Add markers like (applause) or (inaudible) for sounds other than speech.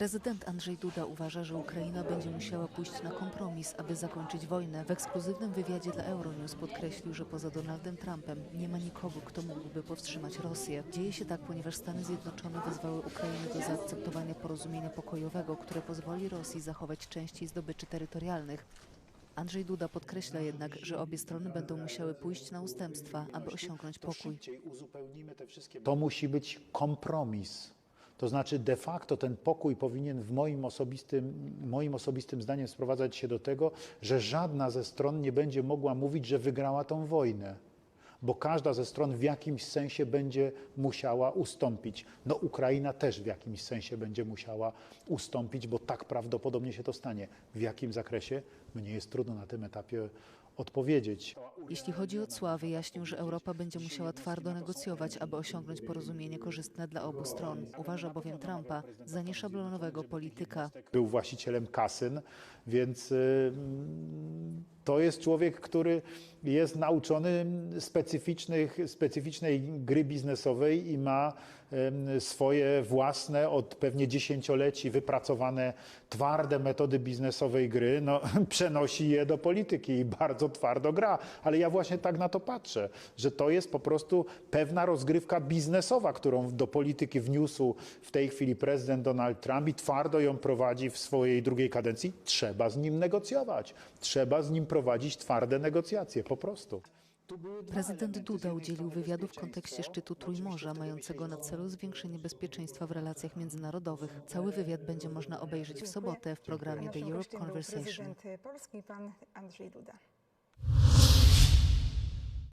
Prezydent Andrzej Duda uważa, że Ukraina będzie musiała pójść na kompromis, aby zakończyć wojnę. W ekskluzywnym wywiadzie dla Euronews podkreślił, że poza Donaldem Trumpem nie ma nikogo, kto mógłby powstrzymać Rosję. Dzieje się tak, ponieważ Stany Zjednoczone wezwały Ukrainę do zaakceptowania porozumienia pokojowego, które pozwoli Rosji zachować części zdobyczy terytorialnych. Andrzej Duda podkreśla jednak, że obie strony będą musiały pójść na ustępstwa, aby osiągnąć pokój. To musi być kompromis. To znaczy, de facto ten pokój powinien w moim osobistym, moim osobistym zdaniem sprowadzać się do tego, że żadna ze stron nie będzie mogła mówić, że wygrała tą wojnę, bo każda ze stron w jakimś sensie będzie musiała ustąpić. No, Ukraina też w jakimś sensie będzie musiała ustąpić, bo tak prawdopodobnie się to stanie. W jakim zakresie? Mnie jest trudno na tym etapie odpowiedzieć. Jeśli chodzi o cła, wyjaśnił, że Europa będzie musiała twardo negocjować, aby osiągnąć porozumienie korzystne dla obu stron. Uważa bowiem Trumpa za nieszablonowego polityka. Był właścicielem kasyn, więc y, mm, to jest człowiek, który jest nauczony specyficznych, specyficznej gry biznesowej i ma swoje własne, od pewnie dziesięcioleci wypracowane twarde metody biznesowej gry, no, (laughs) przenosi je do polityki i bardzo twardo gra. Ale ja właśnie tak na to patrzę, że to jest po prostu pewna rozgrywka biznesowa, którą do polityki wniósł w tej chwili prezydent Donald Trump i twardo ją prowadzi w swojej drugiej kadencji. Trzeba z nim negocjować. Trzeba z nim prowadzić twarde negocjacje, po prostu. Prezydent Duda udzielił wywiadu w kontekście szczytu Trójmorza, mającego na celu zwiększenie bezpieczeństwa w relacjach międzynarodowych. Cały wywiad będzie można obejrzeć w sobotę w programie The Europe Conversation. Prezydent Polski pan Andrzej Duda.